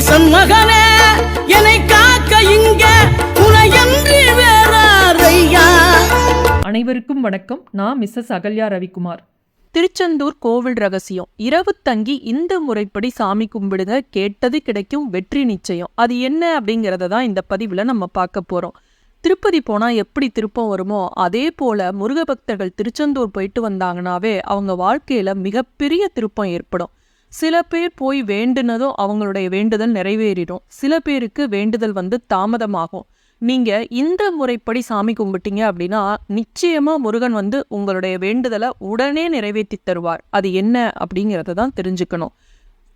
ஈசன் மகனே என்னை காக்க இங்க வேறாரையா? அனைவருக்கும் வணக்கம். நான் மிஸ்ஸஸ் அகல்யா ரவிக்குமார். திருச்செந்தூர் கோவில் ரகசியம். இரவு தங்கி இந்த முறைப்படி சாமி கும்பிடுங்க கேட்டது கிடைக்கும் வெற்றி நிச்சயம். அது என்ன அப்படிங்கிறத தான் இந்த பதிவில் நம்ம பார்க்க போகிறோம் திருப்பதி போனால் எப்படி திருப்பம் வருமோ அதே போல் முருக பக்தர்கள் திருச்செந்தூர் போயிட்டு வந்தாங்கனாவே அவங்க வாழ்க்கையில் மிகப்பெரிய திருப்பம் ஏற்படும். சில பேர் போய் வேண்டுனதும் அவங்களுடைய வேண்டுதல் நிறைவேறிடும். சில பேருக்கு வேண்டுதல் வந்து தாமதமாகும். நீங்கள் இந்த முறைப்படி சாமி கும்பிட்டீங்க அப்படின்னா நிச்சயமாக முருகன் வந்து உங்களுடைய வேண்டுதலை உடனே நிறைவேற்றி தருவார். அது என்ன அப்படிங்கிறத தான் தெரிஞ்சுக்கணும்.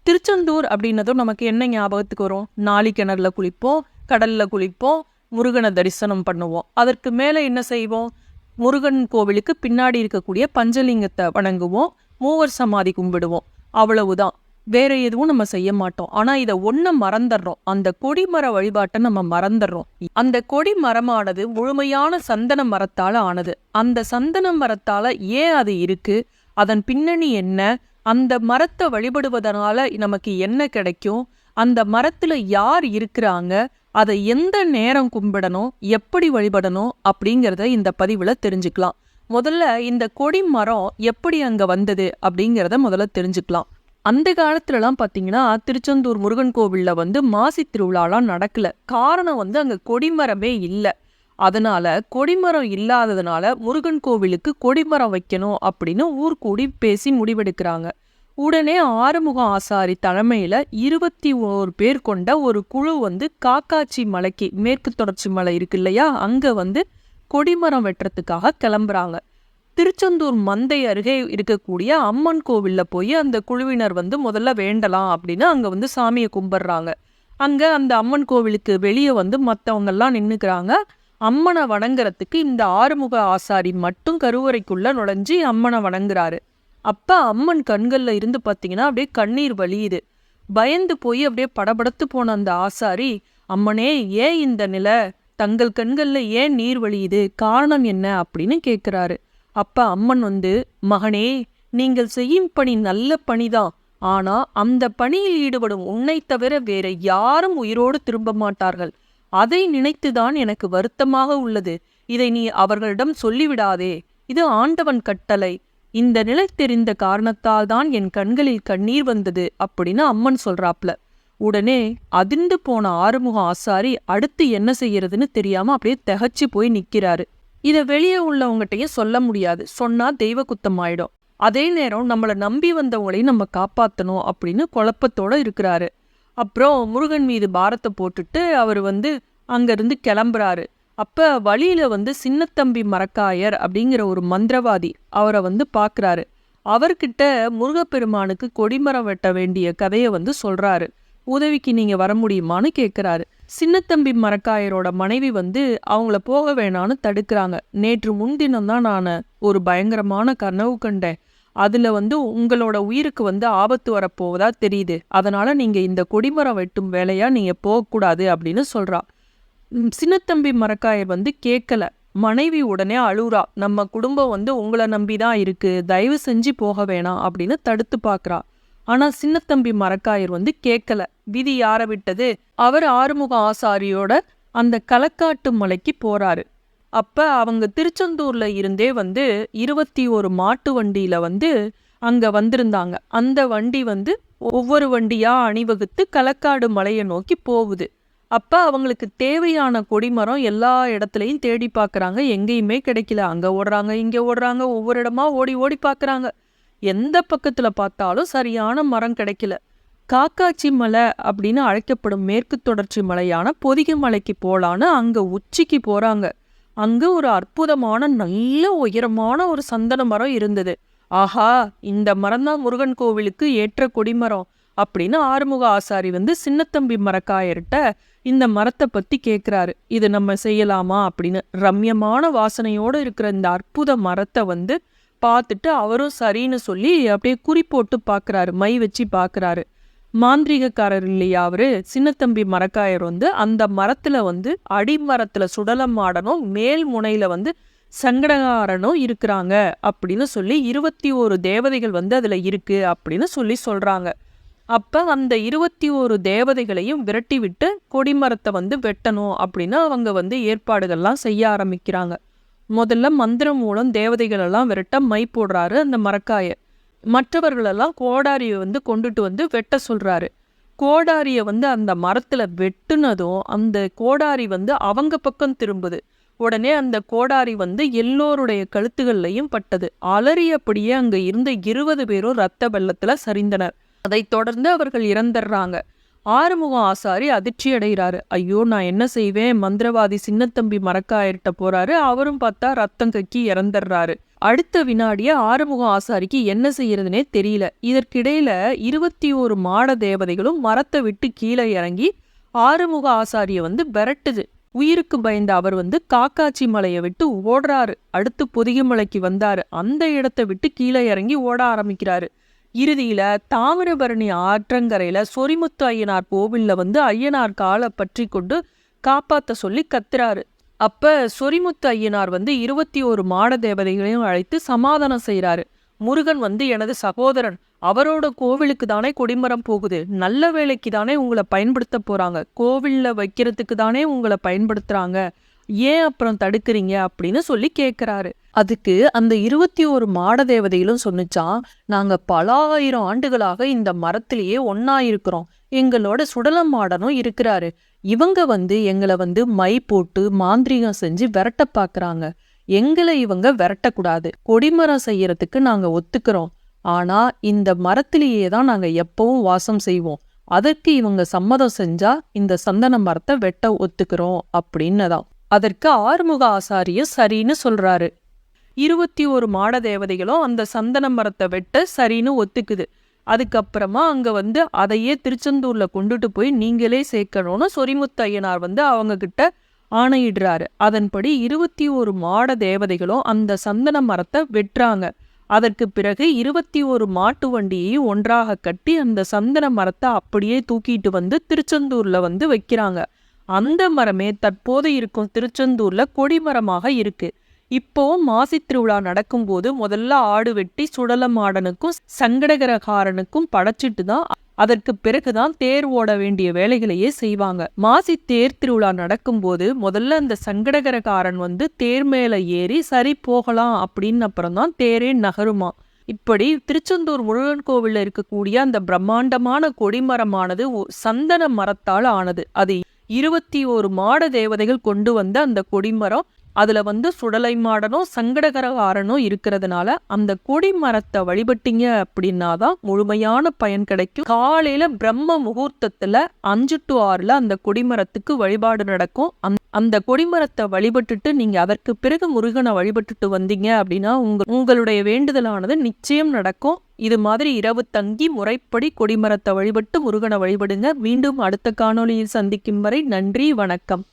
திருச்செந்தூர் அப்படின்னதும் நமக்கு என்ன ஞாபகத்துக்கு வரும்? நாளி கிணறுல குளிப்போம் கடலில் குளிப்போம் முருகனை தரிசனம் பண்ணுவோம். அதற்கு மேலே என்ன செய்வோம்? முருகன் கோவிலுக்கு பின்னாடி இருக்கக்கூடிய பஞ்சலிங்கத்தை வணங்குவோம் மூவர் சமாதி கும்பிடுவோம். அவ்வளவுதான். வேற எதுவும் நம்ம செய்ய மாட்டோம். ஆனா இதை ஒன்று மறந்துடுறோம். அந்த கொடிமர வழிபாட்டை நம்ம மறந்துடுறோம். அந்த கொடி மரமானது முழுமையான சந்தன மரத்தால ஆனது. அந்த சந்தன மரத்தால ஏன் அது இருக்கு? அதன் பின்னணி என்ன? அந்த மரத்தை வழிபடுவதனால நமக்கு என்ன கிடைக்கும்? அந்த மரத்துல யார் இருக்கிறாங்க? அதை எந்த நேரம் கும்பிடணும்? எப்படி வழிபடணும்? அப்படிங்கிறத இந்த பதிவில் தெரிஞ்சுக்கலாம். முதல்ல இந்த கொடி மரம் எப்படி அங்கே வந்தது அப்படிங்கிறத முதல்ல தெரிஞ்சுக்கலாம். அந்த காலத்துலலாம் பார்த்தீங்கன்னா திருச்செந்தூர் முருகன் கோவிலில் வந்து மாசி திருவிழாலாம் நடக்கல. காரணம் வந்து அங்கே கொடிமரமே இல்லை. அதனால் கொடிமரம் இல்லாததுனால முருகன் கோவிலுக்கு கொடிமரம் வைக்கணும் அப்படின்னு ஊர் கூடி பேசி முடிவெடுக்கிறாங்க. உடனே ஆறுமுக ஆசாரி தலைமையில் இருபத்தி ஓரு பேர் கொண்ட ஒரு குழு வந்து காக்காச்சி மலைக்கு மேற்கு தொடர்ச்சி மலை இருக்கு இல்லையா? அங்கே வந்து கொடிமரம் வெட்டுறதுக்காக கிளம்புறாங்க. திருச்செந்தூர் மந்தை அருகே இருக்கக்கூடிய அம்மன் கோவில்ல போய் அந்த குழுவினர் வந்து முதல்ல வேண்டலாம் அப்படின்னு அங்கே வந்து சாமியை கும்பிட்றாங்க. அங்கே அந்த அம்மன் கோவிலுக்கு வெளியே வந்து மற்றவங்கெல்லாம் நின்றுக்கிறாங்க அம்மனை வணங்குறதுக்கு இந்த ஆறுமுக ஆசாரி மட்டும் கருவறைக்குள்ளே நுழைஞ்சி அம்மனை வணங்குறாரு. அப்போ அம்மன் கண்களில் இருந்து பார்த்தீங்கன்னா அப்படியே கண்ணீர் வலியுது பயந்து போய் அப்படியே படபடத்து போன அந்த ஆசாரி அம்மனே ஏன் இந்த நிலை? தங்கள் கண்கள்ல ஏன் நீர் வழியுது? காரணம் என்ன? அப்படின்னு கேட்குறாரு அப்ப அம்மன் வந்து மகனே நீங்கள் செய்யும் பணி நல்ல பணிதான். ஆனா அந்த பணியில் ஈடுபடும் உன்னை தவிர வேற யாரும் உயிரோடு திரும்ப மாட்டார்கள். அதை நினைத்துதான் எனக்கு வருத்தமாக உள்ளது. இதை நீ அவர்களிடம் சொல்லிவிடாதே. இது ஆண்டவன் கட்டளை. இந்த நிலை தெரிந்த காரணத்தால் தான் என் கண்களில் கண்ணீர் வந்தது. அப்படின்னு அம்மன் சொல்றாப்ல. உடனே அதிர்ந்து போன ஆறுமுக ஆசாரி அடுத்து என்ன செய்யறதுன்னு தெரியாம அப்படியே திகச்சு போய் நிக்கிறாரு. இதை வெளியே உள்ளவங்ககிட்டயும் சொல்ல முடியாது. சொன்னா தெய்வ குத்தம் ஆயிடும். அதே நேரம் நம்மளை நம்பி வந்தவங்களையும் நம்ம காப்பாத்தணும் அப்படின்னு குழப்பத்தோட இருக்கிறாரு. அப்புறம் முருகன் மீது பாரத்தை போட்டுட்டு அவர் வந்து அங்கேருந்து கிளம்புறாரு. அப்ப வழியில் வந்து சின்னத்தம்பி மரக்காயர் அப்படிங்கிற ஒரு மந்திரவாதி அவரை வந்து பார்க்குறாரு அவர்கிட்ட முருகப்பெருமானுக்கு கொடிமரம் வெட்ட வேண்டிய கதையை வந்து சொல்றாரு. உதவிக்கு நீங்கள் வர முடியுமான்னு கேட்குறாரு சின்னத்தம்பி மரக்காயரோட மனைவி வந்து அவங்கள போக வேணான்னு தடுக்கிறாங்க. நேற்று முன்தினம் தான் நான் ஒரு பயங்கரமான கனவு கண்டேன். அதில் வந்து உங்களோட உயிருக்கு வந்து ஆபத்து வரப்போவதா தெரியுது. அதனால் நீங்கள் இந்த கொடிமரம் வெட்டும் வேலையாக நீங்கள் போகக்கூடாது அப்படின்னு சொல்கிறாள் சின்னத்தம்பி மரக்காயர் வந்து கேட்கல மனைவி உடனே அழுகுறா. நம்ம குடும்பம் வந்து உங்களை நம்பி தான் இருக்குது தயவு செஞ்சு போக வேணாம் அப்படின்னு தடுத்து பார்க்கறா ஆனா சின்னத்தம்பி மரக்காயர் வந்து கேட்கல. விதி யார விட்டது? அவர் ஆறுமுக ஆசாரியோட அந்த களக்காட்டு மலைக்கு போறாரு. அப்ப அவங்க திருச்செந்தூர்ல இருந்தே வந்து இருபத்தி ஒரு மாட்டு வண்டியில வந்து அங்க வந்திருந்தாங்க. அந்த வண்டி வந்து ஒவ்வொரு வண்டியா அணிவகுத்து களக்காடு மலையை நோக்கி போகுது. அப்ப அவங்களுக்கு தேவையான கொடிமரம் எல்லா இடத்துலயும் தேடி பார்க்குறாங்க எங்கேயுமே கிடைக்கல. அங்க ஓடுறாங்க இங்க ஓடுறாங்க ஒவ்வொரு இடமா ஓடி ஓடி பார்க்குறாங்க எந்த பக்கத்துல பார்த்தாலும் சரியான மரம் கிடைக்கல. காக்காச்சி மலை அப்படின்னு அழைக்கப்படும் மேற்கு தொடர்ச்சி மலையான பொதிகை மலைக்கு போலான்னு அங்க உச்சிக்கு போறாங்க. அங்க ஒரு அற்புதமான நல்ல உயரமான ஒரு சந்தன மரம் இருந்தது. ஆஹா இந்த மரம் தான் முருகன் கோவிலுக்கு ஏற்ற கொடிமரம் அப்படின்னு ஆறுமுக ஆசாரி வந்து சின்னத்தம்பி மரக்காயர்கிட்ட இந்த மரத்தை பத்தி கேக்குறாரு. இது நம்ம செய்யலாமா அப்படின்னு ரம்யமான வாசனையோட இருக்கிற இந்த அற்புத மரத்தை வந்து பார்த்துட்டு அவரும் சரின்னு சொல்லி அப்படியே குறி போட்டு மை வச்சு பார்க்கறாரு. மாந்திரீகக்காரர் இல்லையா அவரு? சின்னத்தம்பி மரக்காயர் வந்து அந்த மரத்தில் வந்து அடிமரத்தில் சுடலம் ஆடனும் மேல் முனையில் வந்து சங்கடகாரனும் இருக்கிறாங்க அப்படின்னு சொல்லி இருபத்தி ஒரு தேவதைகள் வந்து அதில் இருக்கு அப்படின்னு சொல்லி சொல்கிறாங்க அப்போ அந்த இருபத்தி ஒரு தேவதைகளையும் விரட்டி விட்டு கொடிமரத்தை வந்து வெட்டணும் அப்படின்னு அவங்க வந்து ஏற்பாடுகள்லாம் செய்ய ஆரம்பிக்கிறாங்க. முதல்ல மந்திரம் மூலம் தேவதைகளெல்லாம் விரட்ட மை போடுறாரு அந்த மரக்காயை. மற்றவர்களெல்லாம் கோடாரியை வந்து கொண்டுட்டு வந்து வெட்ட சொல்கிறாரு கோடாரியை வந்து அந்த மரத்தில் வெட்டுனதும் அந்த கோடாரி வந்து அவங்க பக்கம் திரும்புது. உடனே அந்த கோடாரி வந்து எல்லோருடைய கழுத்துகள்லையும் பட்டது. அலறியபடியே அங்கே இருந்த இருபது பேரும் ரத்த வெள்ளத்தில் சரிந்தனர். அதைத் தொடர்ந்து அவர்கள் இறந்துடுறாங்க. ஆறுமுகம் ஆசாரி அதிர்ச்சி அடைகிறாரு ஐயோ நான் என்ன செய்வேன்? மந்திரவாதி சின்னத்தம்பி மரக்காயர்கிட்ட போறாரு. அவரும் பார்த்தா ரத்தம் கக்கி இறந்துடுறாரு. அடுத்த வினாடியே ஆறுமுகம் ஆசாரிக்கு என்ன செய்யறதுனே தெரியல. இதற்கிடையில இருபத்தி ஒரு மாட தேவதைகளும் மரத்தை விட்டு கீழே இறங்கி ஆறுமுக ஆசாரிய வந்து விரட்டுது. உயிருக்கு பயந்த அவர் வந்து காக்காச்சி மலையை விட்டு ஓடுறாரு. அடுத்து பொதிகை மலைக்கு வந்தாரு. அந்த இடத்தை விட்டு கீழே இறங்கி ஓட ஆரம்பிக்கிறாரு. இறுதியில் தாமிரபரணி ஆற்றங்கரையில் சொரிமுத்து ஐயனார் கோவில்ல வந்து ஐயனார் காலை பற்றி கொண்டு காப்பாற்ற சொல்லி கத்துறாரு. அப்போ சொரிமுத்து ஐயனார் வந்து இருபத்தி ஒரு மாட தேவதைகளையும் அழைத்து சமாதானம் செய்கிறாரு முருகன் வந்து எனது சகோதரன் அவரோட கோவிலுக்கு தானே கொடிமரம் போகுது நல்ல வேலைக்கு தானே உங்களை பயன்படுத்த போகிறாங்க கோவிலில் வைக்கிறதுக்கு தானே உங்களை பயன்படுத்துகிறாங்க ஏன் அப்புறம் தடுக்கிறீங்க அப்படின்னு சொல்லி கேட்குறாரு அதுக்கு அந்த இருபத்தி ஒரு மாட தேவதைகளும் சொன்னுச்சான் நாங்கள் பல ஆயிரம் ஆண்டுகளாக இந்த மரத்திலேயே ஒன்னா இருக்கிறோம். எங்களோட சுடலம் மாடனும் இருக்கிறாரு. இவங்க வந்து எங்களை வந்து மை போட்டு மாந்திரீகம் செஞ்சு விரட்ட பாக்குறாங்க. எங்களை இவங்க விரட்டக்கூடாது. கொடிமரம் செய்யறதுக்கு நாங்க ஒத்துக்கிறோம். ஆனா இந்த மரத்திலேயே தான் நாங்கள் எப்பவும் வாசம் செய்வோம். அதற்கு இவங்க சம்மதம் செஞ்சா இந்த சந்தன மரத்தை வெட்ட ஒத்துக்கிறோம் அப்படின்னதான் அதற்கு ஆறுமுக ஆசாரியும் சரின்னு சொல்றாரு. இருபத்தி ஒரு மாட தேவதைகளும் அந்த சந்தன மரத்தை வெட்ட சரின்னு ஒத்துக்குது. அதுக்கப்புறமா அங்க வந்து அதையே திருச்செந்தூர்ல கொண்டுட்டு போய் நீங்களே சேர்க்கணும்னு சொரிமுத்தையனார் வந்து அவங்க கிட்ட ஆணையிடுறாரு. அதன்படி இருபத்தி ஒரு மாட தேவதைகளும் அந்த சந்தன மரத்தை வெட்டுறாங்க. அதற்கு பிறகு இருபத்தி ஒரு மாட்டு வண்டியை ஒன்றாக கட்டி அந்த சந்தன மரத்தை அப்படியே தூக்கிட்டு வந்து திருச்செந்தூர்ல வந்து வைக்கிறாங்க. அந்த மரமே தற்போது இருக்கும் திருச்செந்தூர்ல கொடிமரமாக இருக்கு. இப்போ மாசி திருவிழா நடக்கும்போது முதல்ல ஆடு வெட்டி சுடலமாடனுக்கும் சங்கடகரகாரனுக்கும் படைச்சிட்டு தான் அதற்கு பிறகுதான் தேர் ஓட வேண்டிய வேலைகளையே செய்வாங்க. மாசி தேர் திருவிழா நடக்கும்போது முதல்ல அந்த சங்கடகரகாரன் வந்து தேர் மேல ஏறி சரி போகலாம் அப்படின்னு அப்புறம் தான் தேரே நகருமா. இப்படி திருச்செந்தூர் முருகன் கோவிலில் இருக்கக்கூடிய அந்த பிரம்மாண்டமான கொடிமரமானது ஒ- சந்தன மரத்தால் ஆனது. அது இருபத்தி ஒரு மாட தேவதைகள் கொண்டு வந்த அந்த கொடிமரம் அதில் வந்து சுடலை மாடனும் சங்கடகரகாரனும் இருக்கிறதுனால அந்த கொடிமரத்தை வழிபட்டீங்க அப்படின்னா தான் முழுமையான பயன் கிடைக்கும். காலையில் பிரம்ம முகூர்த்தத்தில் அஞ்சு டு ஆறில் அந்த கொடிமரத்துக்கு வழிபாடு நடக்கும். அந்த- அந்த கொடிமரத்தை வழிபட்டுட்டு நீங்க அதற்கு பிறகு முருகனை வழிபட்டுட்டு வந்தீங்க அப்படின்னா உங்க உங்களுடைய வேண்டுதலானது நிச்சயம் நடக்கும். இது மாதிரி இரவு தங்கி முறைப்படி கொடிமரத்தை வழிபட்டு முருகனை வழிபடுங்க. மீண்டும் அடுத்த காணொளியில் சந்திக்கும் வரை நன்றி வணக்கம்.